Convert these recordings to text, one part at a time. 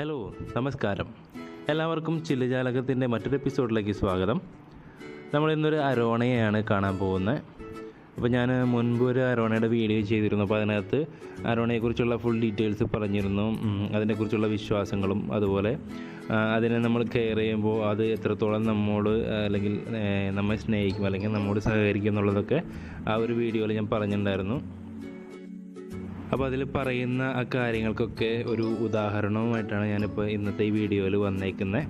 Hello നമസ്കാരം. എല്ലാവർക്കും ചില്ലജാലകത്തിന്റെ മറ്റൊരു എപ്പിസോഡിലേക്ക് സ്വാഗതം. നമ്മൾ ഇന്നൊരു അരോണയാണ് കാണാൻ പോകുന്നത്. അപ്പോൾ ഞാൻ മുൻപ് ഒരു അരോണയുടെ വീഡിയോ ചെയ്തിരുന്നു. അപ്പോൾ അതിനകത്ത് അരോണയെക്കുറിച്ചുള്ള ഫുൾ ഡീറ്റെയിൽസ് പറഞ്ഞിരുന്നു. അതിനെക്കുറിച്ചുള്ള വിശ്വാസങ്ങളും അതുപോലെ അതിനെ നമ്മൾ കെയർ ചെയ്യുമ്പോൾ അത് എത്രത്തോളം നമ്മോട് അല്ലെങ്കിൽ നമ്മെ സ്നേഹിക്കും അല്ലെങ്കിൽ നമ്മോട് സഹകരിക്കും എന്നുള്ളതൊക്കെ ആ ഒരു വീഡിയോയിൽ ഞാൻ പറഞ്ഞിട്ടുണ്ടായിരുന്നു. അപ്പോൾ അതിൽ പറയുന്ന ആ കാര്യങ്ങൾക്കൊക്കെ ഒരു ഉദാഹരണവുമായിട്ടാണ് ഞാനിപ്പോൾ ഇന്നത്തെ ഈ വീഡിയോയിൽ വന്നേക്കുന്നത്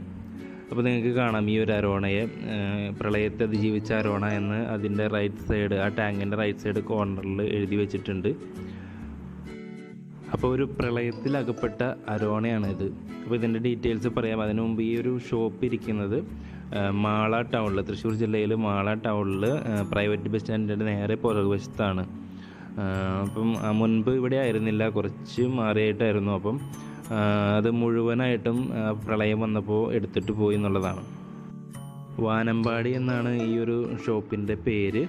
അപ്പോൾ നിങ്ങൾക്ക് കാണാം ഈ ഒരു അരോണയെ പ്രളയത്തെ അതിജീവിച്ച അരോണ എന്ന് അതിന്റെ റൈറ്റ് സൈഡ് ആ ടാങ്കിന്റെ റൈറ്റ് സൈഡ് കോർണറിൽ എഴുതി വെച്ചിട്ടുണ്ട്. അപ്പോൾ ഒരു പ്രളയത്തിൽ അകപ്പെട്ട അരോണയാണ് ഇത് അപ്പോൾ ഇതിന്റെ ഡീറ്റെയിൽസ് പറയാം. അതിനു മുമ്പ് ഈ ഒരു ഷോപ്പ് ഇരിക്കുന്നത് മാള ടൗണിൽ തൃശ്ശൂർ ജില്ലയിൽ മാള ടൗണിൽ പ്രൈവറ്റ് ബസ് സ്റ്റാൻഡിന്റെ നേരെ പുറകുവശത്താണ്. അപ്പം മുൻപ് ഇവിടെ ആയിരുന്നില്ല. കുറച്ച് മാറിയായിട്ടായിരുന്നു. അപ്പം അത് മുഴുവനായിട്ടും പ്രളയം വന്നപ്പോൾ എടുത്തിട്ട് പോയി എന്നുള്ളതാണ്. വാനമ്പാടി എന്നാണ് ഈ ഒരു ഷോപ്പിന്റെ പേര്.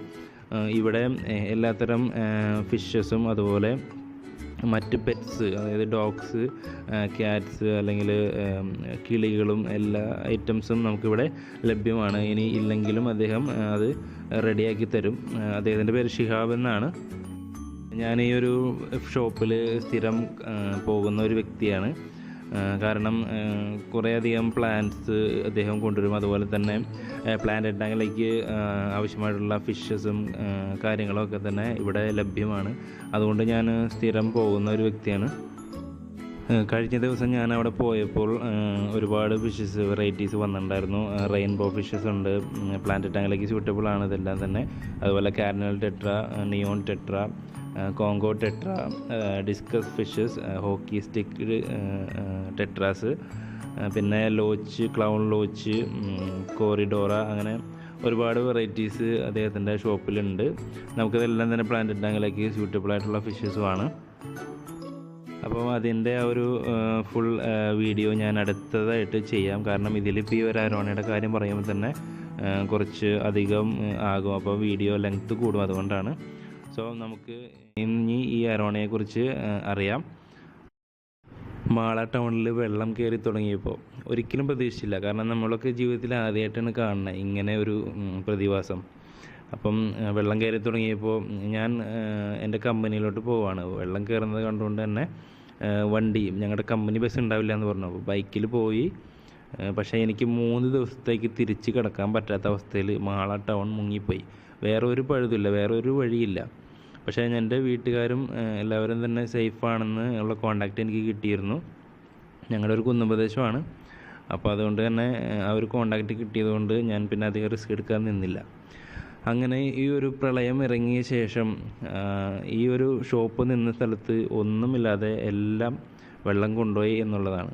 ഇവിടെ എല്ലാത്തരം ഫിഷസും അതുപോലെ മറ്റ് പെറ്റ്സ് അതായത് ഡോഗ്സ് ക്യാറ്റ്സ് അല്ലെങ്കിൽ കിളികളും എല്ലാ ഐറ്റംസും നമുക്കിവിടെ ലഭ്യമാണ്. ഇനി ഇല്ലെങ്കിലും അദ്ദേഹം അത് റെഡിയാക്കി തരും. അദ്ദേഹത്തിന്റെ പേര് ഷിഹാബ് എന്നാണ്. ഞാൻ ഈ ഒരു ഷോപ്പിൽ സ്ഥിരം പോകുന്ന ഒരു വ്യക്തിയാണ്. കാരണം കുറേയധികം പ്ലാന്റ്സ് അദ്ദേഹം കൊണ്ടുവരും. അതുപോലെ തന്നെ പ്ലാന്റ് ടാങ്കിലേക്ക് ആവശ്യമായിട്ടുള്ള ഫിഷസും കാര്യങ്ങളൊക്കെ തന്നെ ഇവിടെ ലഭ്യമാണ്. അതുകൊണ്ട് ഞാൻ സ്ഥിരം പോകുന്ന ഒരു വ്യക്തിയാണ് കഴിഞ്ഞ ദിവസം ഞാൻ അവിടെ പോയപ്പോൾ ഒരുപാട് ഫിഷസ് വെറൈറ്റീസ് വന്നിട്ടുണ്ടായിരുന്നു. റെയിൻബോ ഫിഷസ് ഉണ്ട്. പ്ലാന്റ് ടാങ്കിലേക്ക് സ്യൂട്ടബിൾ ആണ് ഇതെല്ലാം തന്നെ. അതുപോലെ cardinal tetra neon tetra Congo tetra discus fishes hockey stick tetras പിന്നെ ലോച്ച് ക്ലൗൺ ലോച്ച് കോറിഡോറ അങ്ങനെ ഒരുപാട് വെറൈറ്റീസ് അദ്ദേഹത്തിന്റെ ഷോപ്പിലുണ്ട് നമുക്കിതെല്ലാം തന്നെ പ്ലാന്റ് ടാങ്കിലേക്ക് സ്യൂട്ടബിൾ ആയിട്ടുള്ള ഫിഷസുമാണ് അപ്പോൾ അതിന്റെ ആ ഒരു ഫുൾ വീഡിയോ ഞാൻ അടുത്തതായിട്ട് ചെയ്യാം. കാരണം ഇതിലിപ്പോൾ ഈ ഒരു അരോണയുടെ കാര്യം പറയുമ്പോൾ തന്നെ കുറച്ച് അധികം ആകും. അപ്പോൾ വീഡിയോ ലെങ്ത്ത് കൂടും അതുകൊണ്ടാണ്. സോ നമുക്ക് ഇനി ഈ അരോണയെക്കുറിച്ച് കുറിച്ച് അറിയാം. മാള ടൗണിൽ വെള്ളം കയറി തുടങ്ങിയപ്പോൾ ഒരിക്കലും പ്രതീക്ഷിച്ചില്ല. കാരണം നമ്മളൊക്കെ ജീവിതത്തിൽ ആദ്യമായിട്ടാണ് കാണുന്നത് ഇങ്ങനെ ഒരു പ്രതിഭാസം. അപ്പം വെള്ളം കയറി തുടങ്ങിയപ്പോൾ ഞാൻ എന്റെ കമ്പനിയിലോട്ട് പോവാണ്. വെള്ളം കയറുന്നത് കണ്ടുകൊണ്ട് തന്നെ വണ്ടി ഞങ്ങളുടെ കമ്പനി ബസ് ഉണ്ടാവില്ല എന്ന് പറഞ്ഞു. അപ്പോൾ ബൈക്കിൽ പോയി പക്ഷേ എനിക്ക് മൂന്ന് ദിവസത്തേക്ക് തിരിച്ച് കിടക്കാൻ പറ്റാത്ത അവസ്ഥയിൽ മാള ടൗൺ മുങ്ങിപ്പോയി. വേറെ ഒരു പഴുതില്ല വേറെ ഒരു വഴിയില്ല. പക്ഷേ എന്റെ വീട്ടുകാരും എല്ലാവരും തന്നെ സേഫാണെന്ന് ഉള്ള കോണ്ടാക്റ്റ് എനിക്ക് കിട്ടിയിരുന്നു. ഞങ്ങളുടെ ഒരു കുന്നുപ്രദേശമാണ്. അപ്പോൾ അതുകൊണ്ട് തന്നെ ആ, ഒരു കോണ്ടാക്റ്റ് കിട്ടിയതുകൊണ്ട് ഞാൻ പിന്നെ അധികം റിസ്ക് എടുക്കാൻ നിന്നില്ല. അങ്ങനെ ഈ ഒരു പ്രളയം ഇറങ്ങിയ ശേഷം ഈ ഒരു ഷോപ്പ് നിന്ന സ്ഥലത്ത് ഒന്നുമില്ലാതെ എല്ലാം വെള്ളം കൊണ്ടുപോയി എന്നുള്ളതാണ്.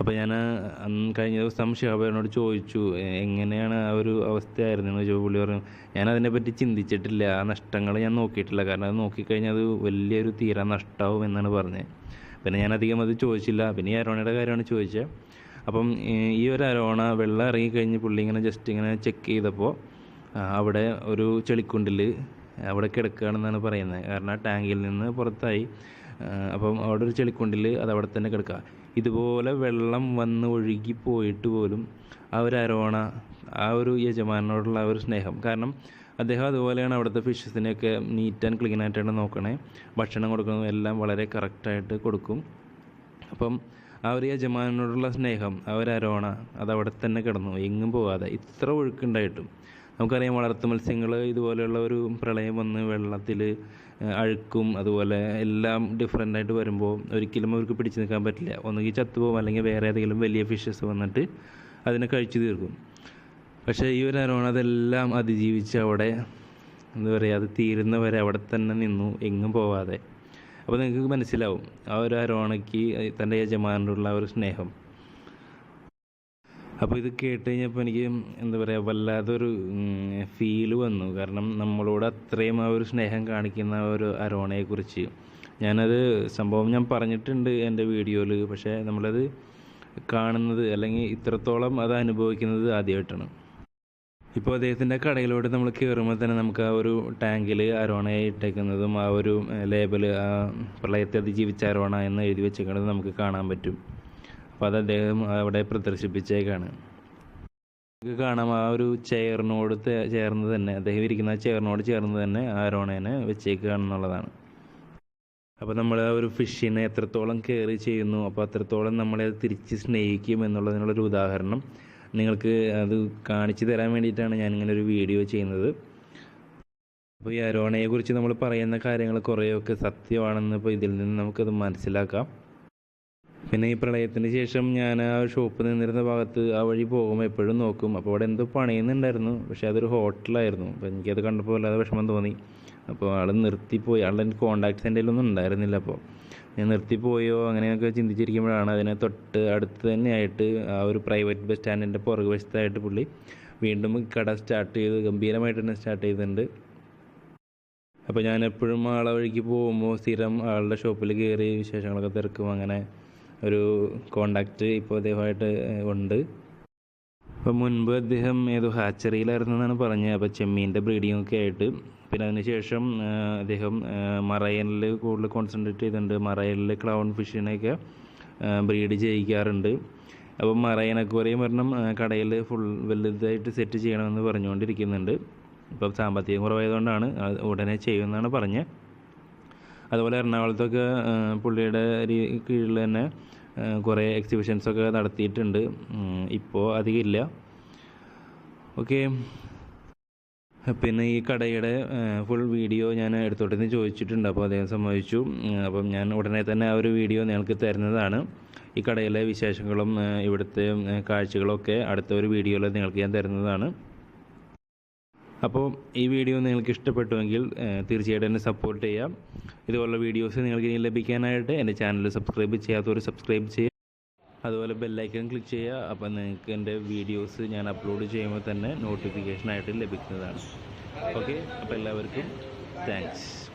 അപ്പോൾ ഞാൻ കഴിഞ്ഞ ദിവസം ഷിഹാബിനോട് ചോദിച്ചു എങ്ങനെയാണ് ആ ഒരു അവസ്ഥയായിരുന്നു? എന്ന് ചോദിച്ചു പുള്ളി പറഞ്ഞു ഞാൻ അതിനെപ്പറ്റി ചിന്തിച്ചിട്ടില്ല. ആ നഷ്ടങ്ങൾ ഞാൻ നോക്കിയിട്ടില്ല. കാരണം അത് നോക്കിക്കഴിഞ്ഞാൽ അത് വലിയൊരു തീരാ നഷ്ടമാവും എന്നാണ് പറഞ്ഞത് പിന്നെ ഞാൻ അധികം അത് ചോദിച്ചില്ല. പിന്നെ ഈ അരോണയുടെ കാര്യമാണ് ചോദിച്ചത് അപ്പം ഈ- ഒരു അരോണ വെള്ളം ഇറങ്ങിക്കഴിഞ്ഞ് പുള്ളി ഇങ്ങനെ ജസ്റ്റ് ഇങ്ങനെ ചെക്ക് ചെയ്തപ്പോൾ അവിടെ ഒരു ചെളിക്കുണ്ടിൽ അവിടെ കിടക്കുകയാണെന്നാണ് പറയുന്നത് കാരണം ടാങ്കിൽ നിന്ന് പുറത്തായി. അപ്പം അവിടെ ഒരു ചെളിക്കുണ്ടിൽ അത് അവിടെ തന്നെ കിടക്കുക ഇതുപോലെ വെള്ളം വന്ന് ഒഴുകി പോയിട്ട് പോലും ആ ഒരു അരോണ ആ ഒരു യജമാനോടുള്ള ആ ഒരു സ്നേഹം. കാരണം അദ്ദേഹം അതുപോലെയാണ് അവിടുത്തെ ഫിഷസിനെയൊക്കെ നീറ്റ് ആൻഡ് ക്ലീൻ ആയിട്ടാണ് നോക്കണേ. ഭക്ഷണം കൊടുക്കുന്നതും എല്ലാം വളരെ കറക്റ്റായിട്ട് കൊടുക്കും. അപ്പം ആ ഒരു യജമാനോടുള്ള സ്നേഹം ആ ഒരു അരോണ അത് അവിടെ തന്നെ കിടന്നു. എങ്ങും പോകാതെ ഇത്ര ഒഴുക്കുണ്ടായിട്ടും നമുക്കറിയാം വളർത്തു മത്സ്യങ്ങൾ ഇതുപോലെയുള്ള ഒരു പ്രളയം വന്ന് വെള്ളത്തിൽ അഴുക്കും അതുപോലെ എല്ലാം ഡിഫറെന്റ് ആയിട്ട് വരുമ്പോൾ ഒരിക്കലും അവർക്ക് പിടിച്ചു നിൽക്കാൻ പറ്റില്ല. ഒന്നുകിൽ ചത്തുപോകും അല്ലെങ്കിൽ വേറെ ഏതെങ്കിലും വലിയ ഫിഷസ് വന്നിട്ട് അതിനെ കഴിച്ചു തീർക്കും. പക്ഷേ ഈ ഒരു അരോണ അതെല്ലാം അതിജീവിച്ച് അവിടെ എന്താ പറയുക അത് തീരുന്നവരെ അവിടെ തന്നെ നിന്നു എങ്ങും പോവാതെ. അപ്പോൾ നിങ്ങൾക്ക് മനസ്സിലാവും ആ ഒരു അരോണയ്ക്ക് തന്റെ യജമാനോടുള്ള ഒരു സ്നേഹം. അപ്പോൾ ഇത് കേട്ട് കഴിഞ്ഞപ്പോൾ എനിക്ക് എന്താ പറയുക വല്ലാതൊരു ഫീൽ വന്നു. കാരണം നമ്മളോട് അത്രയും ആ ഒരു സ്നേഹം കാണിക്കുന്ന ഒരു അരോണയെക്കുറിച്ച് ഞാനത് സംഭവം ഞാൻ പറഞ്ഞിട്ടുണ്ട് എന്റെ വീഡിയോയിൽ പക്ഷേ നമ്മളത് കാണുന്നത് അല്ലെങ്കിൽ ഇത്രത്തോളം അത് അനുഭവിക്കുന്നത് ആദ്യമായിട്ടാണ്. ഇപ്പോൾ അദ്ദേഹത്തിന്റെ കടയിലോട്ട് നമ്മൾ കയറുമ്പോൾ തന്നെ നമുക്ക് ആ ഒരു ടാങ്കിൽ അരോണയെ ഇട്ടേക്കുന്നതും ആ ഒരു ലേബൽ ആ പ്രളയത്തെ അതിജീവിച്ച അരോണ എന്ന് എഴുതി വെച്ചേക്കുന്നത് നമുക്ക് കാണാൻ പറ്റും. അപ്പോൾ അത് അദ്ദേഹം അവിടെ പ്രദർശിപ്പിച്ചേക്കാണ്. നമുക്ക് കാണാം ആ ഒരു ചെയറിനോട് ചേർന്ന് തന്നെ അദ്ദേഹം ഇരിക്കുന്ന ആ ചെയറിനോട് ചേർന്ന് തന്നെ ആ അരോണേനെ വെച്ചേക്കുകയാണെന്നുള്ളതാണ് അപ്പോൾ നമ്മൾ ആ ഒരു ഫിഷിനെ എത്രത്തോളം കെയർ ചെയ്യുന്നു അപ്പോൾ അത്രത്തോളം നമ്മളെ തിരിച്ച് സ്നേഹിക്കും എന്നുള്ളതിനുള്ളൊരു ഉദാഹരണം നിങ്ങൾക്ക് അത് കാണിച്ചു തരാൻ വേണ്ടിയിട്ടാണ് ഞാൻ ഇങ്ങനെ ഒരു വീഡിയോ ചെയ്യുന്നത്. അപ്പോൾ ഈ അരോണയെ കുറിച്ച് നമ്മൾ പറയുന്ന കാര്യങ്ങൾ കുറേയൊക്കെ സത്യമാണെന്ന് ഇപ്പോൾ ഇതിൽ നിന്ന് നമുക്കത് മനസ്സിലാക്കാം. പിന്നെ ഈ പ്രളയത്തിന് ശേഷം ഞാൻ ആ ഷോപ്പ് നിന്നിരുന്ന ഭാഗത്ത് ആ വഴി പോകുമ്പോൾ എപ്പോഴും നോക്കും. അപ്പോൾ അവിടെ എന്തോ പണിയുന്നുണ്ടായിരുന്നു. പക്ഷേ അതൊരു ഹോട്ടലായിരുന്നു അപ്പോൾ എനിക്കത് കണ്ടപ്പോൾ വല്ലാതെ വിഷമം തോന്നി. അപ്പോൾ ആൾ നിർത്തിപ്പോയി. ആളുടെ കോൺടാക്ട്സ് എന്റെ ഒന്നും ഉണ്ടായിരുന്നില്ല അപ്പോൾ ഞാൻ നിർത്തിപ്പോയോ അങ്ങനെയൊക്കെ ചിന്തിച്ചിരിക്കുമ്പോഴാണ് അതിനെ തൊട്ട് അടുത്ത് തന്നെയായിട്ട് ആ ഒരു പ്രൈവറ്റ് ബസ് സ്റ്റാൻഡിന്റെ പുറകു വശത്തായിട്ട് പുള്ളി വീണ്ടും കട സ്റ്റാർട്ട് ചെയ്ത് ഗംഭീരമായിട്ട് തന്നെ സ്റ്റാർട്ട് ചെയ്തിട്ടുണ്ട്. അപ്പോൾ ഞാൻ എപ്പോഴും ആളെ വഴിക്ക് പോകുമ്പോൾ സ്ഥിരം ആളുടെ ഷോപ്പിൽ കയറി വിശേഷങ്ങളൊക്കെ തിരക്കും. അങ്ങനെ ഒരു കോണ്ടാക്റ്റ് ഇപ്പോൾ അദ്ദേഹമായിട്ട് ഉണ്ട്. അപ്പോൾ മുൻപ് അദ്ദേഹം ഏതോ ഹാച്ചറിയിലായിരുന്നു എന്നാണ് പറഞ്ഞത്. അപ്പോൾ ചെമ്മീന്റെ ബ്രീഡിംഗ് ഒക്കെ ആയിട്ട്. പിന്നെ അതിനുശേഷം അദ്ദേഹം മറയനിൽ കൂടുതൽ കോൺസെൻട്രേറ്റ് ചെയ്തിട്ടുണ്ട്. മറയനിൽ ക്ലൗൺ ഫിഷിനെയൊക്കെ ബ്രീഡ് ചെയ്യിക്കാറുണ്ട്. അപ്പം മറയൻ അക്വേറിയം കടയിൽ ഫുൾ വലുതായിട്ട് സെറ്റ് ചെയ്യണമെന്ന് പറഞ്ഞുകൊണ്ടിരിക്കുന്നുണ്ട്. ഇപ്പം സാമ്പത്തികം കുറവായതുകൊണ്ടാണ് ഉടനെ ചെയ്യുമെന്നാണ് പറഞ്ഞത്. അതുപോലെ എറണാകുളത്തൊക്കെ പുള്ളിയുടെ കീഴിൽ തന്നെ കുറേ എക്സിബിഷൻസൊക്കെ നടത്തിയിട്ടുണ്ട്. ഇപ്പോൾ അധികം ഇല്ല. ഓക്കെ. പിന്നെ ഈ കടയുടെ ഫുൾ വീഡിയോ ഞാൻ എടുത്തോട്ടെന്ന് ചോദിച്ചിട്ടുണ്ട്. അപ്പോൾ അദ്ദേഹം സമ്മതിച്ചു. അപ്പം ഞാൻ ഉടനെ തന്നെ ആ ഒരു വീഡിയോ നിങ്ങൾക്ക് തരുന്നതാണ്. ഈ കടയിലെ വിശേഷങ്ങളും ഇവിടുത്തെ കാഴ്ചകളൊക്കെ അടുത്ത ഒരു വീഡിയോയിൽ നിങ്ങൾക്ക് ഞാൻ തരുന്നതാണ്. അപ്പോൾ ഈ വീഡിയോ നിങ്ങൾക്ക് ഇഷ്ടപ്പെട്ടുവെങ്കിൽ തീർച്ചയായിട്ടും എന്നെ സപ്പോർട്ട് ചെയ്യാം ഇതുപോലുള്ള വീഡിയോസ് നിങ്ങൾക്ക് ഇനി ലഭിക്കാനായിട്ട് എന്റെ ചാനൽ സബ്സ്ക്രൈബ് ചെയ്യാത്തവർ സബ്സ്ക്രൈബ് ചെയ്യുക. അതുപോലെ ബെല്ലൈക്കൺ ക്ലിക്ക് ചെയ്യുക. അപ്പോൾ നിങ്ങൾക്ക് എന്റെ വീഡിയോസ് ഞാൻ അപ്ലോഡ് ചെയ്യുമ്പോൾ തന്നെ നോട്ടിഫിക്കേഷനായിട്ട് ലഭിക്കുന്നതാണ്. ഓക്കെ അപ്പോൾ എല്ലാവർക്കും താങ്ക്സ്